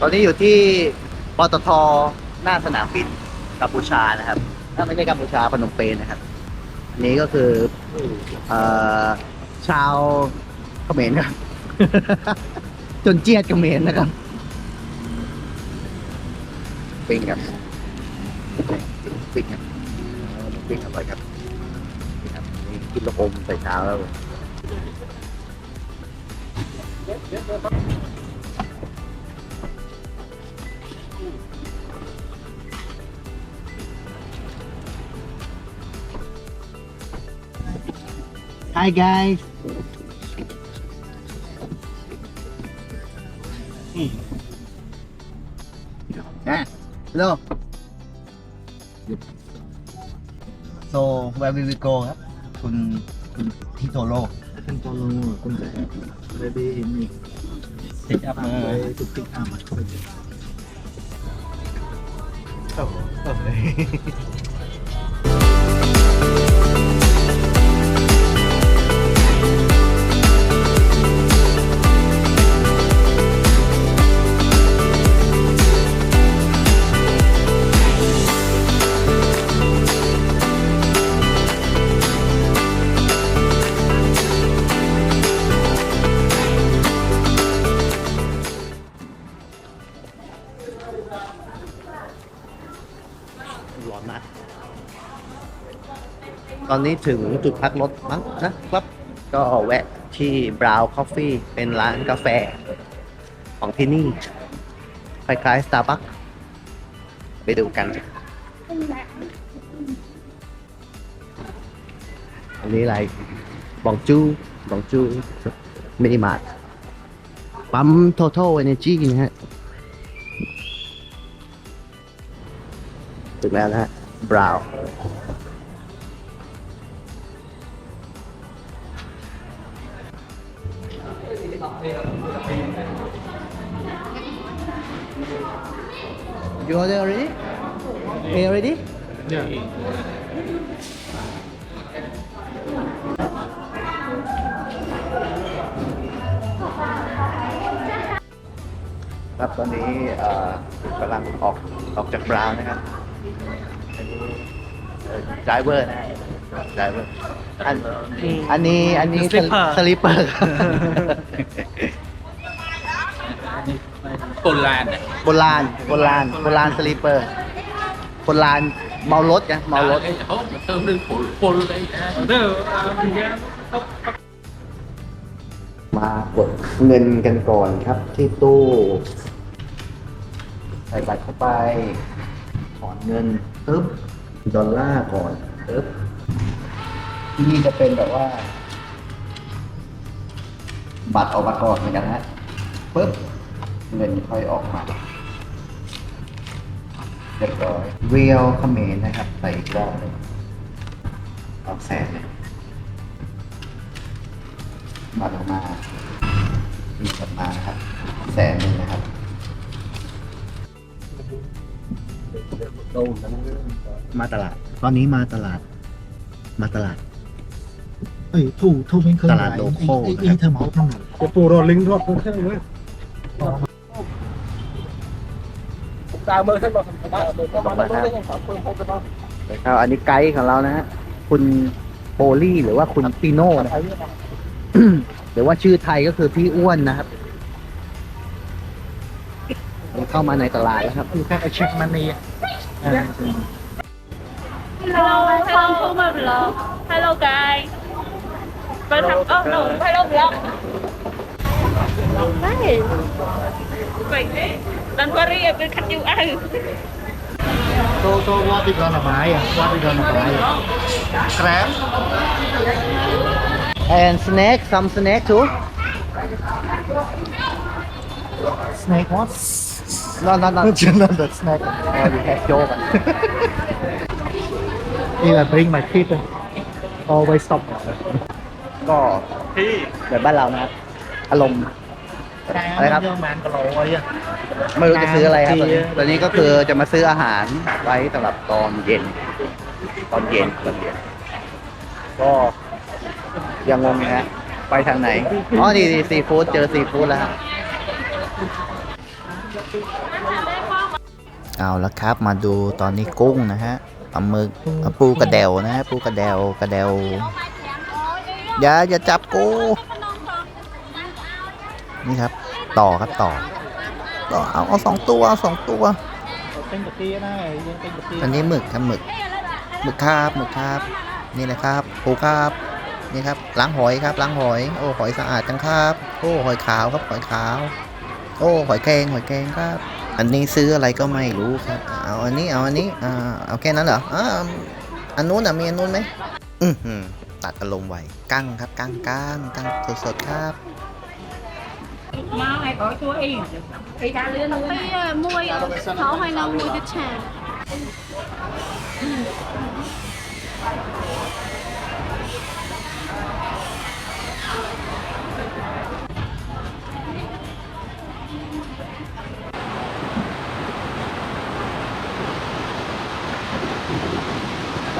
ตอนนี้อยู่ที่ปตทหน้าสนามบินกัมพูชานะครับ ถ้าไม่ใช่กัมพูชาพนมเปญนะครับ อันนี้ก็คือเอ่อชาวเขมรครับ จนเจียดเขมรนะครับปิ้งครับปิ้งครับปิ้งอร่อยครับนี่ครับนี่กินลูกอมใส่เช้าแล้ว Hi guys. Ah, hello. So where will we go ครับคุณคุณที่โซโลขั้นตอนลง ตอนนี้ถึงจุดพักรถมั้งนะครับ ก็แวะที่ Brown Coffee เป็นร้านกาแฟของที่นี่ คล้ายๆ Starbucks ไปดูกัน อันนี้อะไรบองจูบองจูมินิมาร์ทปั๊ม Total Energy นะฮะถึงแล้วนะฮะบ You order already? Pay already? เนี่ยครับตอนนี้เอ่อกำลังออกออกจากบราวน์นะครับอันนี้ไดเวอร์นะไดเวอร์อันอันนี้อันนี้สลิปเปอร์ โบราณอะโบราณโบราณโบราณสลิปเปอร์โบราณเมารถกันเมารถ เขาเติมเรื่องผลผลเลยนะเด้อมากดเงินกันก่อนครับที่ตู้ใส่บัตรเข้าไป ถอนเงินปึ๊บดอลลาร์ก่อนปึ๊บที่นี่จะเป็นแบบว่า บัตรออกมาก่อนเหมือนกันฮะปึ๊บ เงินค่อยออกมาเรียบร้อยเรียลคเมนนะครับ ใส่อีกรอบหนึงออกแสนเลยบัตรออกมามีกลับมานะครับ แสนหนึ่งนะครับมาตลาด ตอนนี้มาตลาด มาตลาด เอ้ยถูกถูกเป็นเครื่องตลาดโลคอลไอ้ไอ้เธอเหมาทั้งหมดจะปูรอลิงทอดเพื่อนเลย ตาเบอร์ท่านบอกผมว่าเบอร์ประมาณนั้นยังสามคนพบกันบ้างนะครับอันนี้ไกด์ของเรานะฮะคุณโปลี่หรือว่าคุณปีโน่นะครับ หรือว่าชื่อไทยก็คือพี่อ้วนนะครับเข้ามาในตลาดแล้วครับอยู่แค่ไอ้เช็คมันนี่ Hello, welcome to my vlog. Hello guys. Welcome. Oh no, hello vlog. Hey. Wait, don't worry, I will cut you out. โตโตว่าติดรอนไม้อะว่าติดรอนไม้อะ crab and snack some snack too snake what no no no just not that snake oh, you have joke If I bring my feet always stop ก็แบบบ้านเรานะครับอารมณ์ อะไรครับเรื่องมันก็รอไว้อะ ไม่รู้จะซื้ออะไรครับตอนนี้น้ำตอนนี้ก็คือจะมาซื้ออาหารไว้สำหรับตอนเย็น ตอนเย็นตอนเย็น ก็ยังงงนะฮะไปทางไหน อ๋อ นี่ซีฟู้ดเจอซีฟู้ดแล้วฮะ เอาละครับมาดูตอนนี้กุ้งนะฮะปลาหมึกเอาปูกระเดวนะฮะปูกระเดวกระเดวอย่าอย่าจับกูนี่ครับ ต่อครับต่อต่อเอาเอาสองตัวเอาสองตัว เป็นกะทินะยังเป็นกะทิอันนี้หมึกครับหมึกหมึกครับหมึกครับ นี่นะครับปูครับนี่ครับล้างหอยครับล้างหอย โอ้หอยสะอาดจังครับ โอ้หอยขาวครับหอยขาว โอ้หอยแครงหอยแครงครับ อันนี้ซื้ออะไรก็ไม่รู้ครับ เอาอันนี้เอาอันนี้อ่าเอาแค่นั้นเหรออ่าอันนู้นอะมีอันนู้นไหมอือหือตัดอารมณ์ไวกั้งครับกั้งกั้งกั้งสดๆครับ Mau hay có chua y Y ra lươn luôn Bây giờ mua ở khó hay là mua cái chả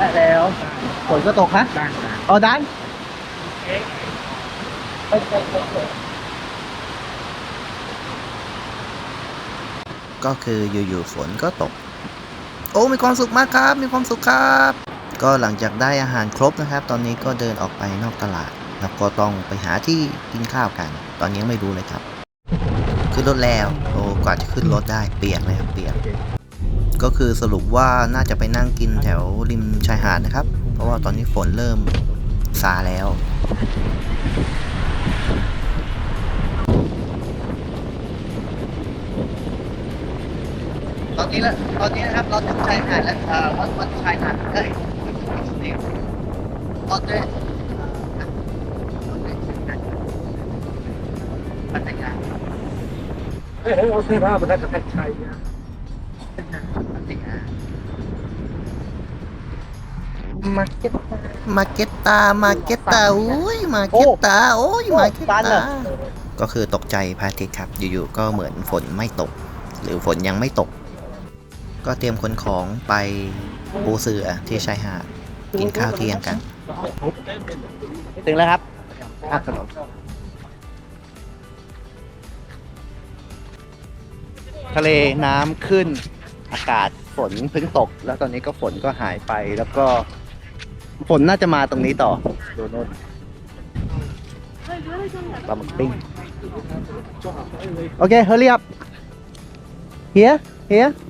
ได้แล้วฝนก็ตกฮะด่างอ๋อได้ ก็คืออยู่ๆฝนก็ตก โอ้มีความสุขมากครับ มีความสุขครับ ก็หลังจากได้อาหารครบนะครับ ตอนนี้ก็เดินออกไปนอกตลาดแล้วก็ต้องไปหาที่กินข้าวกัน ตอนนี้ยังไม่รู้เลยครับ ขึ้นรถแล้วโอ้กว่าจะขึ้นรถได้เปียกเลยครับเปียกก็คือสรุปว่าน่าจะไปนั่งกินแถวริมชายหาดนะครับ เพราะว่าตอนนี้ฝนเริ่มซาแล้ว นี้ละตอนนี้นะครับเราถึงชายหาดแล้วเอ่อวันวันชายหาดเอ้ยนี่ตอนนี้พัทยาเฮ้ยเอาเสื้อผ้ามาได้กับแพทชัยเนี่ยพัทยามาเก็ตมาเก็ตตา มาเก็ตตา อุ้ย มาเก็ตตา โอ้ย มาเก็ตตา ก็คือตกใจพระอาทิตย์ครับ อยู่ๆ ก็เหมือนฝนไม่ตก หรือฝนยังไม่ตก ก็เตรียมขนของไปปูเสือที่ชายหาดกินข้าวเที่ยงกัน ถึงแล้วครับข้ามถนนทะเลน้ำขึ้นอากาศฝนเพิ่งตก แล้วตอนนี้ก็ฝนก็หายไปแล้วก็ฝนน่าจะมาตรงนี้ต่อดูโน่นปลาหมึกปิ้งโอเค hurry up here here มีตอนเท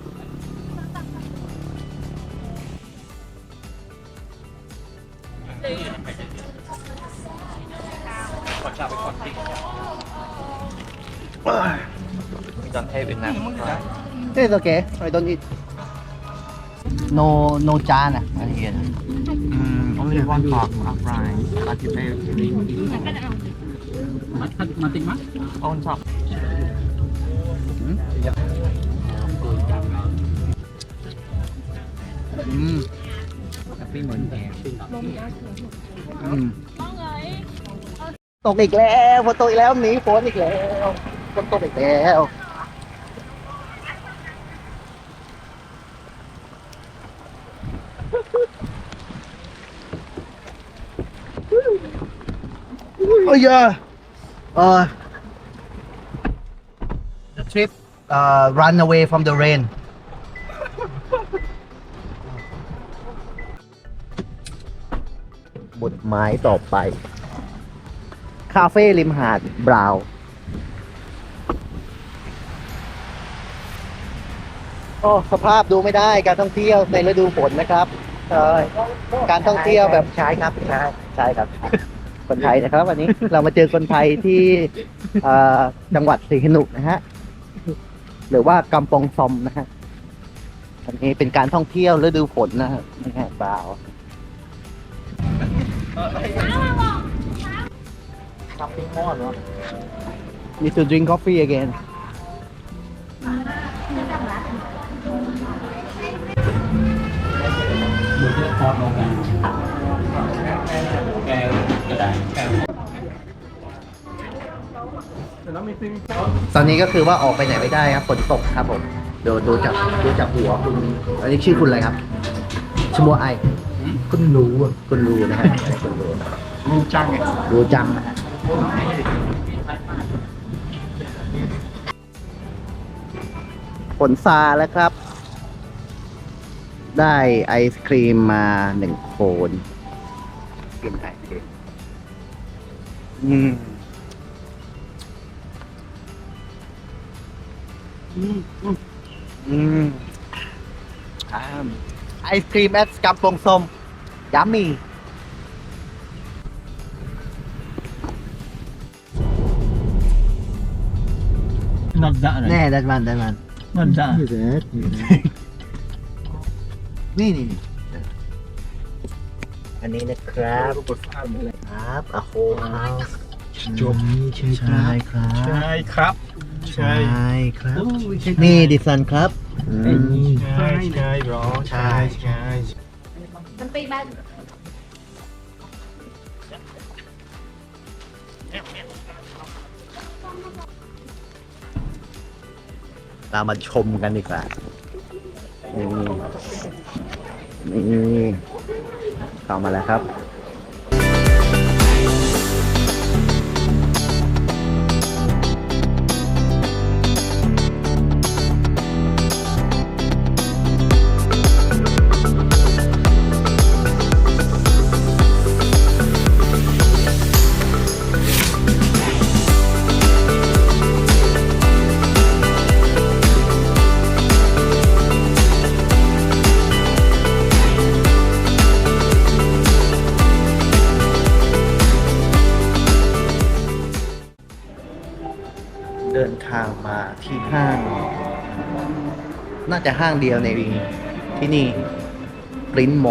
ศเป็นน้ำ It's okay. I don't eat. No, no chan à? Anh hiền. อืม only one pork one fry but you pay Matik mas? own shop Mm. tapi mình hè อืมตกอีกแล้วฝนตกอีกแล้วหนีฝนอีกแล้ว ฝนตกอีกแล้วโอ้ยเออ the trip uh, run away from the rain บทหมายต่อไป คาเฟ่ริมหาดบราวน์ โอ้สภาพดูไม่ได้การท่องเที่ยวในฤดูฝนนะครับใช่การท่องเที่ยวแบบใช่ครับใช่ใช่ครับ คนไทยนะครับ วันนี้ เรามาเจอคนไทยที่เอ่อจังหวัดสีหนุนะฮะหรือว่ากำปองซอมนะฮะอันนี้เป็นการท่องเที่ยวฤดูฝนนะฮะนี่ฮะบราวน์ shopping mall เนาะ need to drink coffee again ตอนนี้ก็คือว่าออกไปไหนไม่ได้ครับฝนตกครับผมดูดูจากดูจากหัวคุณ อันนี้ชื่อคุณอะไรครับชื่อมัวไอคุณรู้อะคุณรูนะฮะคุณรูรู้จังไงรูจังนะฮะผลซาแล้วครับ ได้ไอศครีมมาหนึ่งโคนกินไอศครีมอืมอืมอืมอ่าไอศครีมแอดกำปงส้มยัมมี่ Not that แน่ดันมันดันมัน Not that นี่นี่นี่อันนี้นะครับครับอะโฮเฮาส์จบใช่ครับใช่ครับใช่ครับ นี่ดิสันครับอืมใช่ใช่รอใช่ใช่มันปีบ้านเรามาชมกันดีกว่า นี่เข้ามาแล้วครับ จะห้างเดียวในที่นี่ปริ้นโม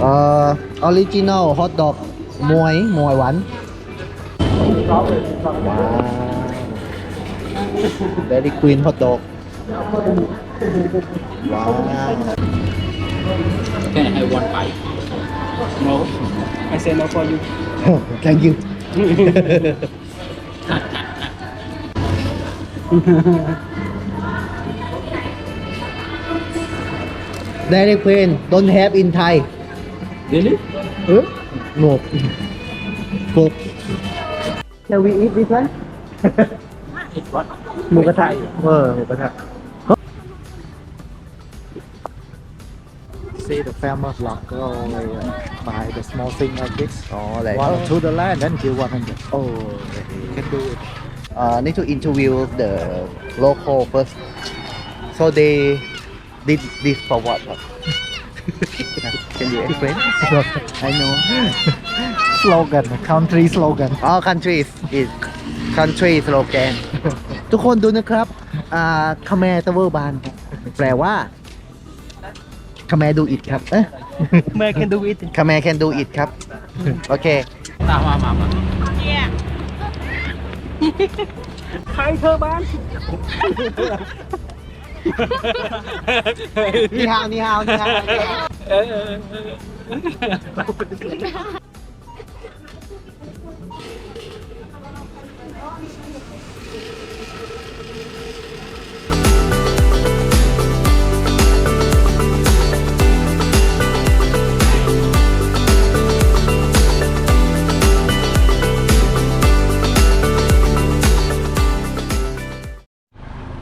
เอ่อออริจินอลฮอทดอกมวยมวยหวานว้าวเดลี่ควีนฮอทดอกว้าว Can I have one bite? No. I say no for you. thank you Dairy Queen don't have in Thai Really? เออ no โก Can we eat this one หมูกระทะเออหมูกระทะ See the famous lot go uh, buy the small thing like this อ๋ออะไร one to the land then give 100 oh can do it uh, need to interview the local first so they did this for what can you explain I know slogan country slogan all countries is country slogan ทุกคนดูนะครับอ่าคาแมตะเวอร์บานแปลว่าคาแมดูอิดครับเอ๊ะ Man can do it. คาแม can do it ครับ โอเคมามามามาใครเธอบ้าน นี่ฮาวนี่ฮาวนี่ฮาว เออ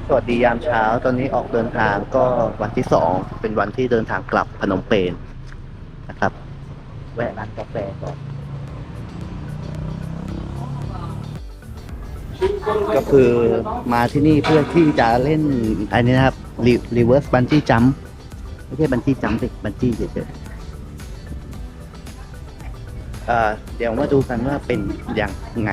สวัสดียามเช้า ตอนนี้ออกเดินทางก็วันที่สองเป็นวันที่เดินทางกลับพนมเปญนะครับ แวะร้านกาแฟก่อน ก็คือมาที่นี่เพื่อที่จะเล่นอันนี้นะครับ reverse bungee jump ไม่ใช่บันจี้จัมสิบันจี้เฉยๆเดี๋ยวมาดูกันว่าเป็นอย่างไง